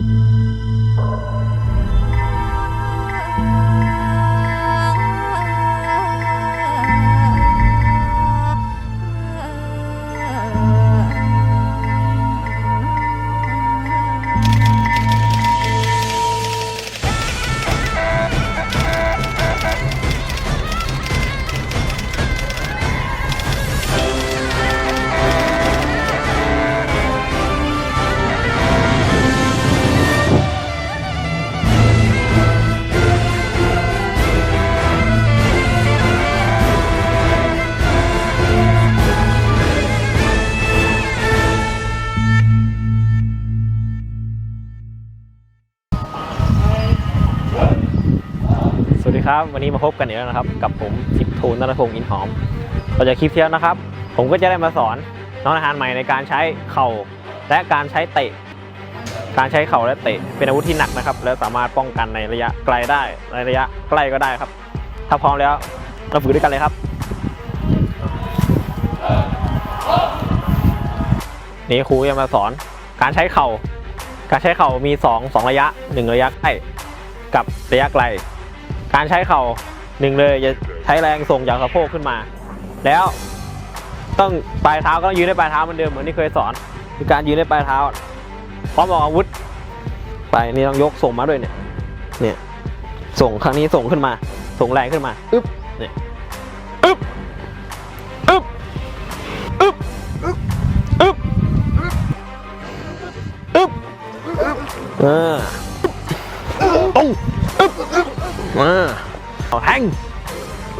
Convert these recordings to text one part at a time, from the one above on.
ส วัสดีครับ วันนี้มาพบกันอีกแล้วนะครับ กับผมสิบทูนนรพงศ์อินหอมต่อจากคลิปเที่แล้วนะครับ ผมก็จะได้มาสอนน้องทหารใหม่ในการใช้เข่าและการใช้เตะ การใช้เข่าและเตะเป็นอาวุธที่หนักนะครับ แล้วสามารถป้องกันในระยะไกลได้ในระยะใกล้ก็ได้ครับ ถ้าพร้อมแล้วเราฝึกด้วยกันเลยครับนี่ครูจะมาสอนการใช้เข่า การใช้เข่ามี2 2ระยะ 1 ระยะใกล้กับระยะไกล การใช้เข่าหนึ่งเลยจะใช้แรงส่งจากสะโพกขึ้นมา แล้วต้องปลายเท้าก็ต้องยืนในปลายเท้าเหมือนเดิมเหมือนที่เคยสอนคือการยืนในปลายเท้าพร้อมออกอาวุธ ไปนี่ต้องยกส่งมาด้วยเนี่ยเนี่ยส่งครั้งนี้ส่งขึ้นมา ส่งแรงขึ้นมาอึ๊บเนี่ยอึ๊บอึ๊บอึ๊บอึ๊บอึ๊บอึ๊บออตุ้งอึ๊บ มาแทง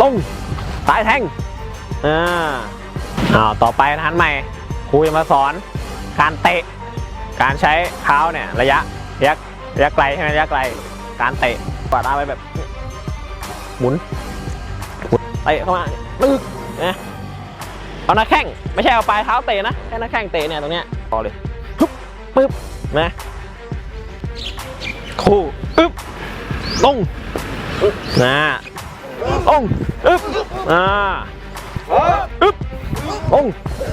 ลงซ้ายแทงอ่าอ้าวต่อไปนะฮันใหม่ครูจะมาสอนการเตะ การใช้เท้าเนี่ยระยะระยะระยะไกลใช่ไหมระยะไกล การเตะกวาดเอาไปแบบหมุนเตะเข้ามาตึกนะเอาหน้าแข้งไม่ใช่เอาปลายเท้าเตะนะแค่หน้าแข้งเตะเนี่ยตรงเนี้ยพอเลยปึ๊บปึ๊บนะคู่อึ๊บลง นะลงอึ๊บอ่าอึ๊บลง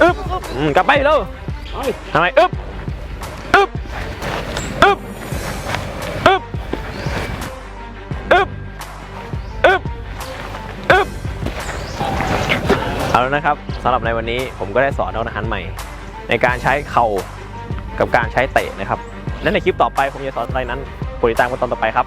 อึ๊บอืมกลับไปเลยทำไมอึ๊บอึ๊บอึ๊บอึ๊บอึ๊บอึ๊บอึ๊บเอาแล้วนะครับสำหรับในวันนี้ผมก็ได้สอนน้องทหารใหม่ ในการใช้เข่ากับการใช้เตะนะครับและในคลิปต่อไปผมจะสอนอะไรนั้นโปรดติดตามกันตอนต่อไปครับ